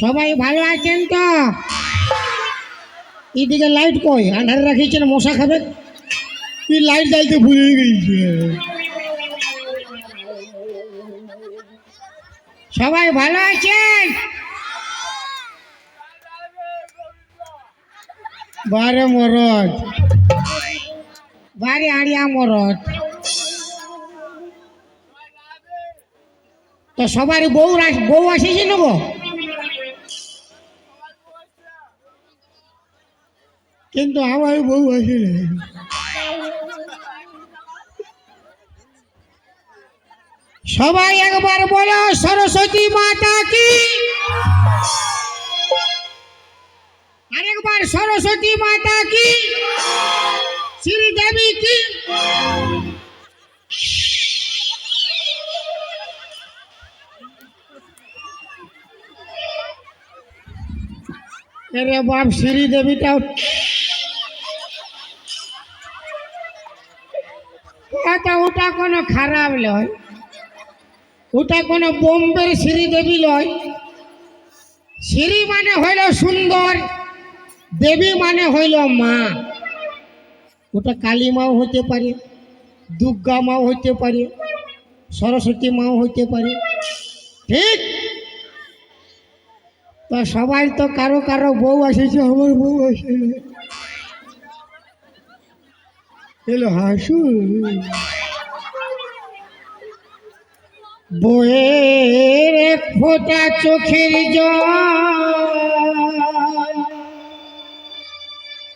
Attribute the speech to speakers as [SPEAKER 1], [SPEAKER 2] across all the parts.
[SPEAKER 1] সবাই ভালো আছেন তো? এদিকে লাইট কই? আন্ধার রাখিছেন মশা খাবে? তুই লাইট জ্বালতে ভুলে গেছে। সবাই ভালো আছেন? বারে মরদ। বারে আড়িয়া মরদ। তো সবার বউ বউ আসেছে নেব? কিন্তু আমার বউ আসে। সবাই একবার বলো, সরস্বতী মাতা কি? সরস্বতী মাতা কি? শ্রীদেবী কি? আরে বাপ শ্রীদেবীটাও ওটা ওটা কোনো খারাপ নয় ওটা কোনো বোম্বের শ্রীদেবী নয় শ্রী মানে হইল সুন্দর। দেবী মানে হইল মা। ওটা কালী মাও হতে পারে, দুর্গা মাও হইতে পারে, সরস্বতী মাও হইতে পারে। ঠিক? তো সবাই তো কারও কারও বউ আসেছে, আমার বউ আসে এলো হাসু। বইয়ের এক ফোঁটা চোখের জল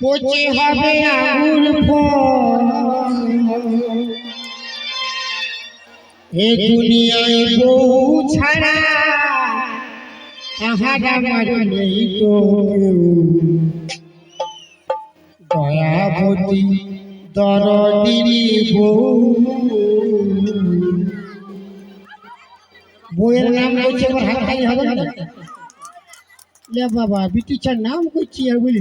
[SPEAKER 1] পচে হবে আঙুর এ দুনিয়ায় বউ ছাড়া আহার আমার নেই তো। দয়াবতী দরদিনী বউ। বইয়ের নাম বলছে এবার হাত খালি হবে না? বাবা বিটিচার নাম করছি আর বলি।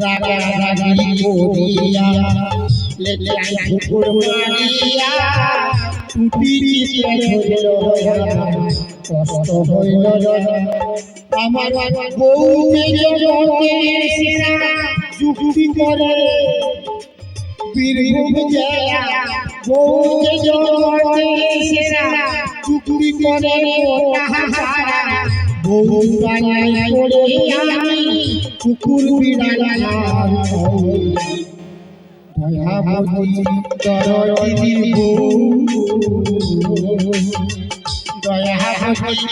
[SPEAKER 1] রাগা রাগি করিয়া লেজাই ঘুর মারিয়া ধরল আমার কষ্ট হইল আমার বউকে জগতের সেরা যুক্তি করে বীরভূম জেলা বউকে বানাই করে আমি কুকুর বিড়াল দয়াবতী বউ দয়াবতী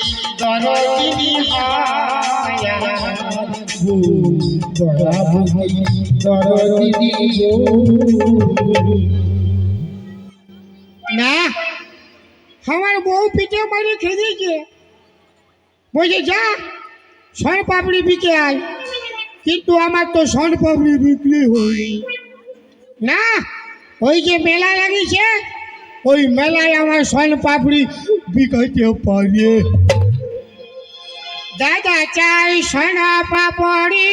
[SPEAKER 1] বউ দয়াবতী দরদি না, আমার বউ পিঠে মারি খেয়েছে বলছে, যা সন পাপড়ি বিকে আয়। কিন্তু আমার তো সন পাপড়ি বিক্রি হয়নি। না, ওই যে মেলা লাগিয়েছে, ওই মেলায় আমার সন পাপড়ি বিকাইতে পারে। দাদা চাই সোনা পাপড়ি,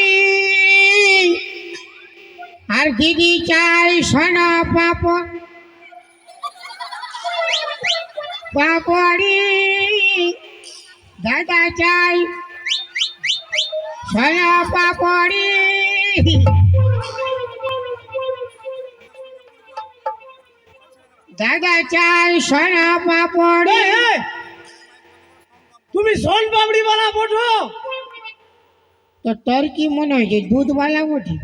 [SPEAKER 1] আর দিদি চাই সোনা পাপড়। পাপড়ি। দাদা চাই সোনা পাপড়ি দাদা চাই সোনা পাপড়ি
[SPEAKER 2] তুমি সোন পাপড়ি বানা বটো
[SPEAKER 1] তো তোর কি মনে হয় যে দুধওয়ালা বটি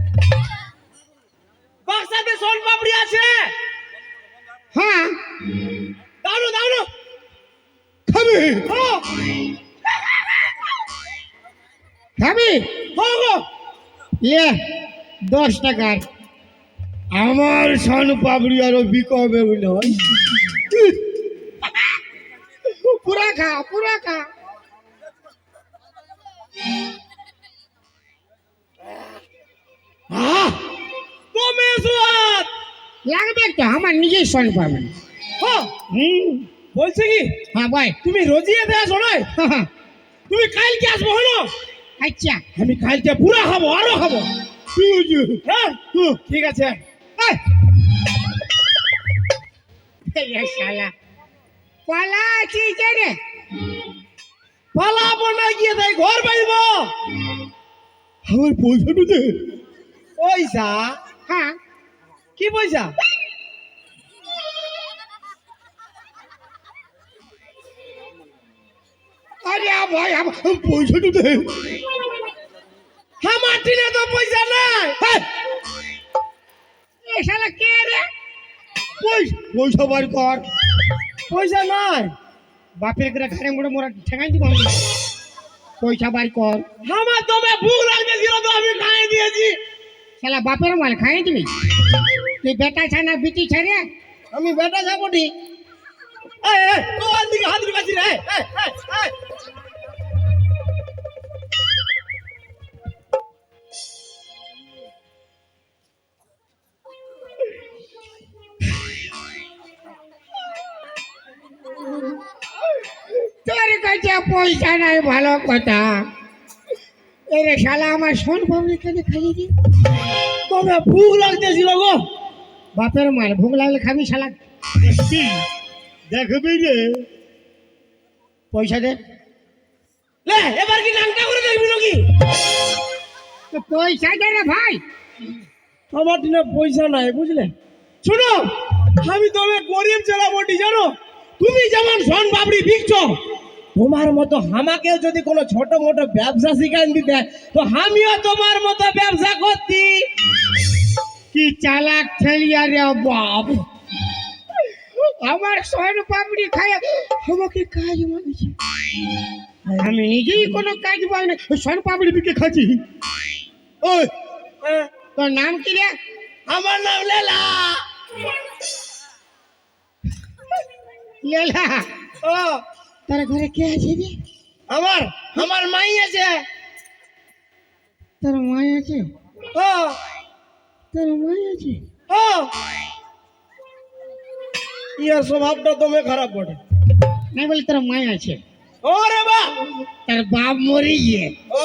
[SPEAKER 1] খাবি
[SPEAKER 2] হো গো।
[SPEAKER 1] লে দশ টাকার।
[SPEAKER 2] আমার সন পাপড়ি আরও বিকবে বলে
[SPEAKER 1] পুরা খা পুরা খা!
[SPEAKER 2] তুমি সুয়াদ
[SPEAKER 1] লাগবে তো আমার নিজের সন পাবেন
[SPEAKER 2] হ্যাঁ।
[SPEAKER 1] হুম।
[SPEAKER 2] বলছি কি?
[SPEAKER 1] হ্যাঁ ভাই
[SPEAKER 2] তুমি রোজিয়ে এতে আসো নয়? তুমি কালকে আসব হলো?
[SPEAKER 1] আচ্ছা
[SPEAKER 2] আমি কালকে পুরা খাব আরও খাব হ্যাঁ ঠিক আছে।
[SPEAKER 1] পালা আছি যে রে।
[SPEAKER 2] পালাবো না গিয়ে তাই ঘর পাইব।
[SPEAKER 1] আমার পয়সাটা দে
[SPEAKER 2] পয়সা?
[SPEAKER 1] হ্যাঁ।
[SPEAKER 2] কি পয়সা?
[SPEAKER 1] আমার পয়সাটা দে
[SPEAKER 2] আমার টিনে তো পয়সা নাই।
[SPEAKER 1] শালা কে রে? পয়সা পয়সা বার কর।
[SPEAKER 2] পয়সা নাই।
[SPEAKER 1] বাপের করে ঘরে মোড়ে মোড়া ঠেকাই দিব পয়সা বার কর।
[SPEAKER 2] আমার তবে ভুল লাগতেছিল তো আমি খাই দিয়েছি।
[SPEAKER 1] শালা বাপের মাল খাই দিবি? তুই বেটা ছানা বিটি ছেড়ে
[SPEAKER 2] আমি বেটা যাব ঠিক এই, ওর দিকে হাত ঢুকাচ্ছি রে।
[SPEAKER 1] কাছে পয়সা নাই ভালো কথা। এরে শালা আমার শোন বাবু এখানে খাইয়ে দি।
[SPEAKER 2] তবে ভুল লাগতেছিল গো।
[SPEAKER 1] বাপের মাল ভুক লাগলে খাবি শালা।
[SPEAKER 2] দেখবি রে।
[SPEAKER 1] পয়সা দে।
[SPEAKER 2] লে এবার কি নাংটা করে দেখবি নাকি?
[SPEAKER 1] পয়সা দে রে ভাই।
[SPEAKER 2] আমার দিনে পয়সা নাই বুঝলে? শোনো আমি তবে গরিব ছেলে বটি জানো? তুমি যেমন সন বাবড়ি বিকছো তোমার মতো আমাকেও যদি কোনো ছোট মোটো ব্যবসা শিখান দিতে তো আমিও তোমার মতো ব্যবসা করতি।
[SPEAKER 1] কি চালাক ছেলিয়া রে বাপ। আমার সোন পাপড়ি খায় আমাকে কাজ মাগছে আমি নিজেই কোনো কাজ পাই না সোন পাপড়ি বিকে খাচ্ছি। ওই
[SPEAKER 2] হ্যাঁ,
[SPEAKER 1] তোর নাম কি রে?
[SPEAKER 2] আমার নাম লেলা।
[SPEAKER 1] লেলা?
[SPEAKER 2] ও
[SPEAKER 1] তার ঘরে কে আছে রে?
[SPEAKER 2] আমার আমার মাই আছে।
[SPEAKER 1] তোর মাই আছে?
[SPEAKER 2] ও।
[SPEAKER 1] তোর মাই আছে?
[SPEAKER 2] ও। ইয়ার স্বভাবটা তুমি খারাপ বটে।
[SPEAKER 1] না বলি তোর মাই আছে।
[SPEAKER 2] ওরে বা।
[SPEAKER 1] তার বাপ মরে গিয়ে।
[SPEAKER 2] ও।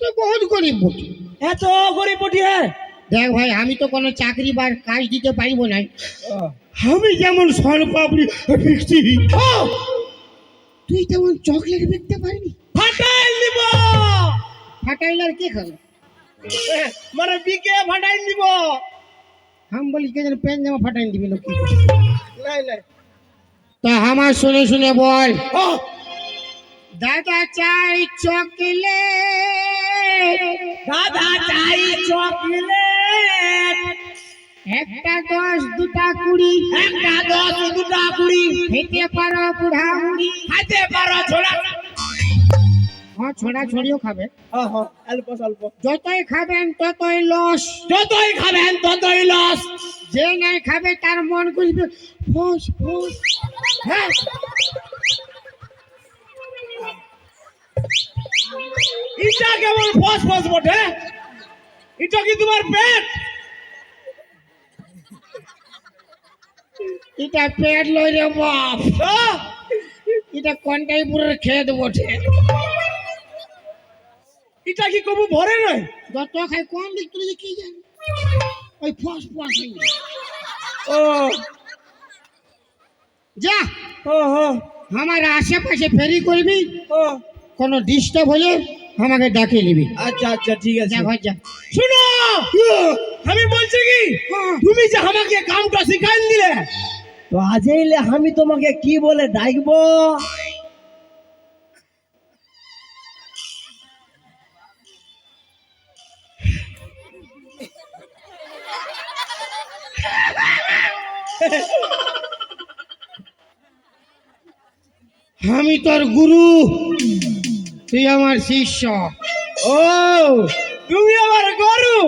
[SPEAKER 1] তুই বহুত গরিব বটে।
[SPEAKER 2] এত গরিব বটি। হ্যাঁ
[SPEAKER 1] দেখ ভাই আমি তো কোনো চাকরি বা কাজ দিতে পারিব না।
[SPEAKER 2] ও।
[SPEAKER 1] আমি যেমন সন পাপড়ি বিকছি তুই তেমন চকলেট বিকতে পারবি
[SPEAKER 2] ফাটাই দিব
[SPEAKER 1] ফাটাইলে আর কে খাবে?
[SPEAKER 2] মানে বিকে ফাটাই দিব
[SPEAKER 1] আমি বলি কে যেন প্যান্ট জামা ফাটাই দিবি লোক তা আমার শুনে শুনে বল। দাদা চাই চকলেট।
[SPEAKER 2] দাদা চাই চকলেট।
[SPEAKER 1] একটা দশ দুটা কুড়ি।
[SPEAKER 2] একটা দশ দুটা কুড়ি।
[SPEAKER 1] খেতে পারো বুড়া মুড়ি।
[SPEAKER 2] খাইতে পারো ছোড়া
[SPEAKER 1] হ্যাঁ ছোড়া ছড়িও খাবে।
[SPEAKER 2] হ্যাঁ হ্যাঁ অল্প স্বল্প।
[SPEAKER 1] যতই খাবেন ততই লস।
[SPEAKER 2] যতই খাবেন ততই লস।
[SPEAKER 1] যে নাই খাবে তার মন করবে ফস ফস।
[SPEAKER 2] হ্যাঁ। এটা কেবল ফস ফস বটে? এটা কি তোমার পেট?
[SPEAKER 1] এটা পেট লই রে বাপ।
[SPEAKER 2] হ্যাঁ?
[SPEAKER 1] এটা কন্টাইপুরের খেত বটে
[SPEAKER 2] এটা কি কবু ভরে নয়
[SPEAKER 1] যত খাই কোন দিক তুলে কি জানি? ওই ফস ফস
[SPEAKER 2] ও।
[SPEAKER 1] যা।
[SPEAKER 2] ও হ্যাঁ
[SPEAKER 1] আমার আশেপাশে ফেরি করবি
[SPEAKER 2] ও।
[SPEAKER 1] কোনো ডিস্টার্ব হলে আমাকে ডাকে নিবি।
[SPEAKER 2] আচ্ছা আচ্ছা ঠিক আছে।
[SPEAKER 1] যা
[SPEAKER 2] শুনো! আমি বলছি কি
[SPEAKER 1] হ্যাঁ।
[SPEAKER 2] তুমি যে আমাকে কামটা শিখাই দিলে তো আমি তোমাকে কি বলে ডাকবো?
[SPEAKER 1] আমি তোর গুরু তুই আমার শিষ্য।
[SPEAKER 2] ও তুমি আমার গরু?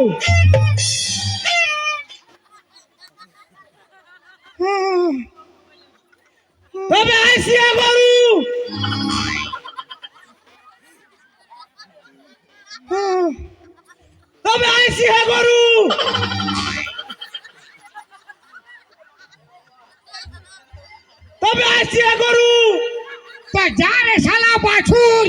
[SPEAKER 2] তবে আসিয়া গরু। তবে আসিয়া গরু। তবে আসিয়া গরু।
[SPEAKER 1] তা যা রে শালা বাছুর